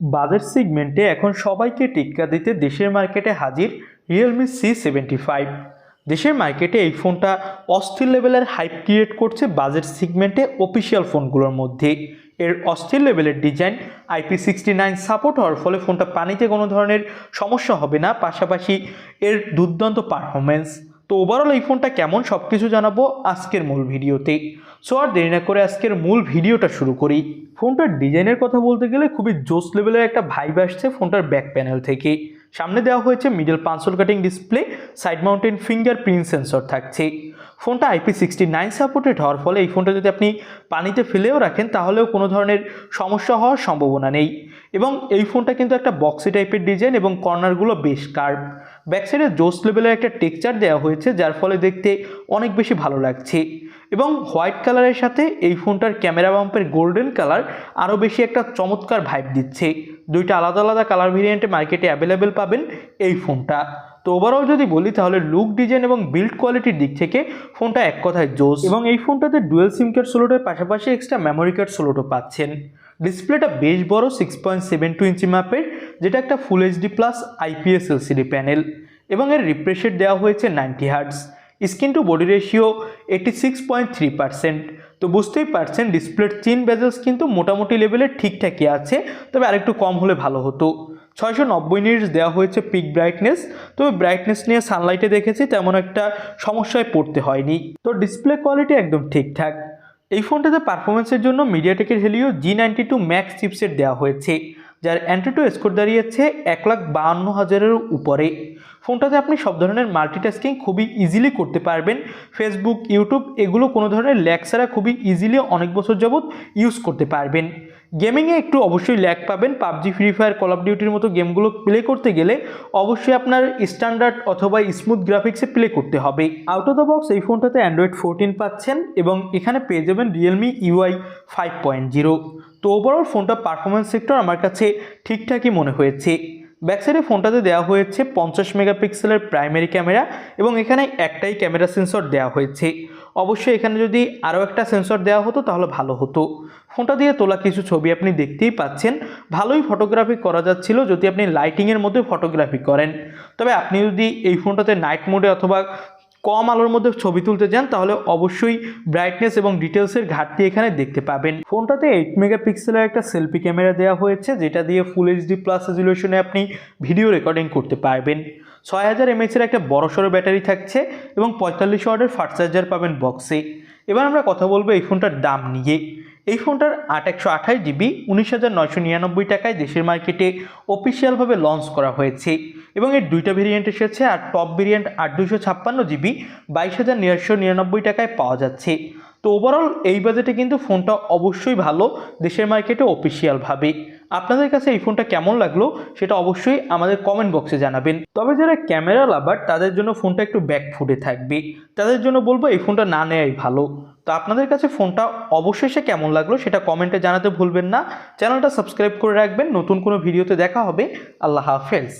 Budget সেগমেন্টে এখন সবাইকে টিক্কা দিতে দেশের মার্কেটে হাজির রিয়েলমি সি সেভেন্টি ফাইভ দেশের মার্কেটে এই ফোনটা অস্থির লেভেলের হাইপ ক্রিয়েট করছে বাজেট সেগমেন্টে অফিসিয়াল ফোনগুলোর মধ্যে। এর অস্থির লেভেলের design IP sixty nine support হওয়ার ফলে ফোনটা পানিতে কোনো ধরনের সমস্যা হবে না, পাশাপাশি এর দুর্দান্ত পারফরমেন্স তো ওভারঅল এই ফোনটা কেমন সব কিছু জানাব আজকের মূল ভিডিওতে। সো আর দেরি না করে আজকের মূল ভিডিওটা শুরু করি। ফোনটার ডিজাইনের কথা বলতে গেলে খুবই জোস লেভেলের একটা ভাইব আসছে ফোনটার ব্যাক প্যানেল থেকে। সামনে দেওয়া হয়েছে middle punch hole cutting display side mounted fingerprint sensor থাকছে। ফোনটা আইপি সিক্সটি নাইন সাপোর্টেড হওয়ার ফলে এই ফোনটা যদি আপনি পানিতে ফেলেও রাখেন, তাহলেও কোনো ধরনের সমস্যা হওয়ার সম্ভাবনা নেই। এবং এই ফোনটা কিন্তু একটা বক্সি টাইপের ডিজাইন এবং কর্নারগুলো বেশ কার্ভ ব্যাক সাইডে জোস লেভেলের একটা টেক্সচার দেওয়া হয়েছে, যার ফলে দেখতে অনেক বেশি ভালো লাগছে। এবং হোয়াইট কালারের সাথে এই ফোনটার ক্যামেরা বাম্পের গোল্ডেন কালার আরও বেশি একটা চমৎকার ভাইব দিচ্ছে। দুইটা আলাদা আলাদা কালার ভেরিয়েন্টে মার্কেটে অ্যাভেলেবেল পাবেন এই ফোনটা। তো ওভারঅল যদি বলি, তাহলে লুক ডিজাইন এবং বিল্ড কোয়ালিটির দিক থেকে ফোনটা এক কথায় জোস এবং এই ফোনটাতে ডুয়েল সিম কার্ড সোলোটের পাশাপাশি এক্সট্রা মেমোরি কার্ড সোলোটও পাচ্ছেন। ডিসপ্লেটা বেশ বড় six point seven two inch মাপের, যেটা একটা full HD plus IPS LCD panel এবং এর রিফ্রেশের দেওয়া হয়েছে ninety hertz screen to body ratio eighty six point three percent তো বুঝতেই পারছেন ডিসপ্লের চিন বেজেলস কিন্তু মোটামুটি লেভেলের ঠিকঠাকই আছে, তবে আরেকটু কম হলে ভালো হতো। ছয়শো নব্বই নিটস দেওয়া হয়েছে পিক ব্রাইটনেস তবে ব্রাইটনেস নিয়ে সানলাইটে দেখেছি, তেমন একটা সমস্যায় পড়তে হয়নি। তো ডিসপ্লে কোয়ালিটি একদম ঠিকঠাক। এই ফোনটাতে পারফরমেন্সের জন্য মিডিয়াটেকের Helio G ninety two max chipset দেওয়া হয়েছে, যার অ্যান্টিটু স্কোর দাঁড়িয়েছে এক লাখ বাহান্ন হাজারের উপরে। ফোনটাতে আপনি সব ধরনের মাল্টিটাস্কিং খুবই ইজিলি করতে পারবেন। ফেসবুক ইউটিউব এগুলো কোনো ধরনের ল্যাগ ছাড়া খুবই ইজিলি অনেক বছর যাবৎ ইউজ করতে পারবেন। গেমিংয়ে একটু অবশ্যই ল্যাগ পাবেন। PUBG Free Fire Call of ডিউটির মতো গেমগুলো প্লে করতে গেলে অবশ্যই আপনার স্ট্যান্ডার্ড অথবা স্মুথ গ্রাফিক্সে প্লে করতে হবে। আউট অফ দ্য বক্স এই ফোনটাতে অ্যান্ড্রয়েড ফোরটিন পাচ্ছেন এবং এখানে পেয়ে যাবেন Realme UI five point zero তো ওভারঅল ফোনটা পারফরমেন্স সেক্টর আমার কাছে ঠিকঠাকই মনে হয়েছে। ব্যাক সাইডে ফোনটাতে দেওয়া হয়েছে পঞ্চাশ মেগাপিক্সেলের প্রাইমারি ক্যামেরা এবং এখানে একটাই ক্যামেরা সেন্সর দেওয়া হয়েছে। অবশ্যই এখানে যদি আরও একটা সেন্সর দেওয়া হতো তাহলে ভালো হতো। ফোনটা দিয়ে তোলা কিছু ছবি আপনি দেখতেই পাচ্ছেন। ভালোই ফটোগ্রাফি করা যাচ্ছিল যদি আপনি লাইটিংয়ের মধ্যে ফটোগ্রাফি করেন। তবে আপনি যদি এই ফোনটাতে নাইট মোডে অথবা কম আলোর মধ্যে ছবি তুলতে যান তাহলে অবশ্যই ব্রাইটনেস এবং ডিটেলসের ঘাটতি এখানে দেখতে পাবেন। ফোনটাতে এইট মেগাপিক্সেলের একটা সেলফি ক্যামেরা দেওয়া হয়েছে, যেটা দিয়ে ফুল এইচডি প্লাস রেজুলেশনে আপনি ভিডিও রেকর্ডিং করতে পারবেন। ছয় হাজার এমএচের একটা বড়সড় ব্যাটারি থাকছে এবং পঁয়তাল্লিশ ওয়ার্ডের ফাস্ট চার্জার পাবেন বক্সে এবার আমরা কথা বলব এই ফোনটার দাম নিয়ে। এই ফোনটার আট একশো আঠাশ জিবি উনিশ হাজার নয়শো নিরানব্বই টাকায় দেশের মার্কেটে অফিসিয়ালভাবে লঞ্চ করা হয়েছে। এবং এর দুইটা ভেরিয়েন্ট এসেছে আর টপ ভেরিয়েন্ট আট দুশো ছাপ্পান্ন জিবি বাইশ হাজার নয়শো নিরানব্বই টাকায় পাওয়া যাচ্ছে। তো ওভারঅল এই বাজেটে কিন্তু ফোনটা অবশ্যই ভালো, দেশের মার্কেটে অফিসিয়ালভাবে আপনাদের কাছে এই ফোনটা কেমন লাগল সেটা অবশ্যই আমাদের কমেন্ট বক্সে জানাবেন। তবে যারা ক্যামেরা লাভার তাদের জন্য ফোনটা একটু ব্যাক ফুটে থাকবে। তাদের জন্য বলব এই ফোনটা না নেওয়াই ভালো। তো আপনাদের কাছে ফোনটা অবশ্যই সে কেমন লাগল সেটা কমেন্টে জানাতে ভুলবেন না। চ্যানেলটা সাবস্ক্রাইব করে রাখবেন। নতুন কোনো ভিডিওতে দেখা হবে। আল্লাহ হাফেজ।